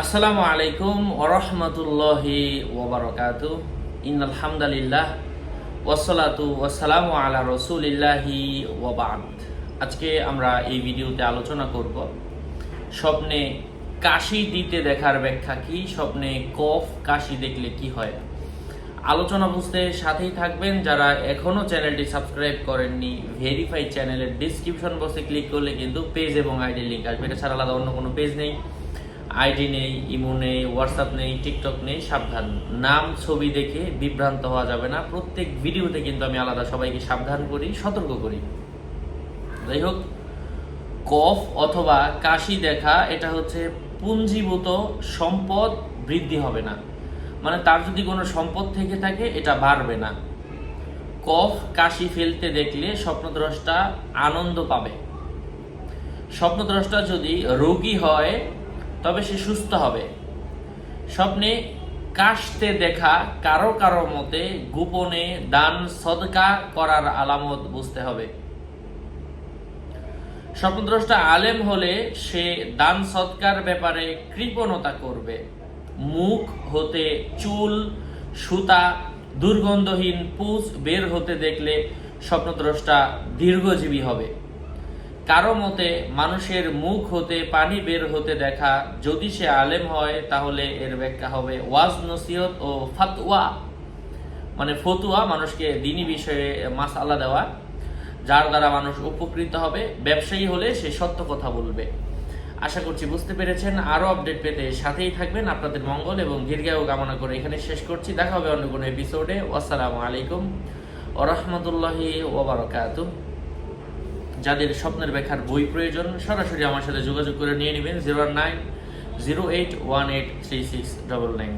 আসসালামু আলাইকুম ওরহমতুল্লাহি ওবরকাতু হামদালিল্লাহ ওয়াসসালাতু ওয়াসসালামু আলা রসুলিল্লাহি ওয়াবাদ আজকে আমরা এই ভিডিওতে আলোচনা করব স্বপ্নে কাশি দিতে দেখার ব্যাখ্যা কি, স্বপ্নে কফ কাশি দেখলে কি হয়? আলোচনা বুঝতে সাথেই থাকবেন। যারা এখনও চ্যানেলটি সাবস্ক্রাইব করেননি ভেরিফাই চ্যানেলের ডিসক্রিপশন বক্সে ক্লিক করলে কিন্তু পেজ এবং আইডি লিঙ্ক আসবে। এটা ছাড়া আলাদা অন্য কোনো পেজ নেই। আইডি নেই, ইমো নেই হোয়াটসঅ্যাপ নেই টিকটক নেই, সাবধান। নাম, ছবি দেখে বিভ্রান্ত হওয়া যাবে না। প্রত্যেক ভিডিওতে কিন্তু আমি আলাদা সবাইকে সাবধান করি, সতর্ক করি। যাই হোক, কফ অথবা কাশি দেখা, এটা হচ্ছে পুঞ্জীভূত সম্পদ, বৃদ্ধি হবে না। মানে তার যদি কোনো সম্পদ থেকে থাকে, এটা বাড়বে না। কফ, কাশি ফেলতে দেখলে স্বপ্নদ্রষ্টা আনন্দ পাবে। স্বপ্নদ্রষ্টা যদি রোগী হয় তবে সে সুস্থ হবে। স্বপ্নে কাশতে দেখা কারও কারও মতে গোপনে দান সদকা করার আলামত বুঝতে হবে। স্বপ্নদ্রষ্টা আলেম হলে সে দান সৎকার ব্যাপারে কৃপণতা করবে। মুখ হতে চুল, সুতা, দুর্গন্ধহীন পুষ বের হতে দেখলে স্বপ্নদ্রষ্টা দীর্ঘজীবী হবে। কারও মতে, মানুষের মুখ হতে, পানি বের হতে দেখা, যদি সে আলেম হয়, তাহলে এর ব্যাখ্যা হবে ওয়াজ, নসিহত ও ফাতওয়া। মানে ফতুয়া মানুষকে দিনী বিষয়ে মাসালা দেওয়া, যার দ্বারা মানুষ উপকৃত হবে। ব্যবসায়ী হলে সে সত্য কথা বলবে। আশা করছি বুঝতে পেরেছেন। আরও আপডেট পেতে সাথেই থাকবেন। আপনাদের মঙ্গল এবং দীর্ঘায়ু কামনা করে এখানে শেষ করছি। দেখা হবে অন্য কোনো এপিসোডে আসসালামু আলাইকুম ও রহমতুল্লাহি ওবরাকাতুহ যাদের স্বপ্নের ব্যাখ্যার বই প্রয়োজন, সরাসরি আমার সাথে যোগাযোগ করে নিয়ে নেবেন। Zero nine, zero eight one eight three six double nine.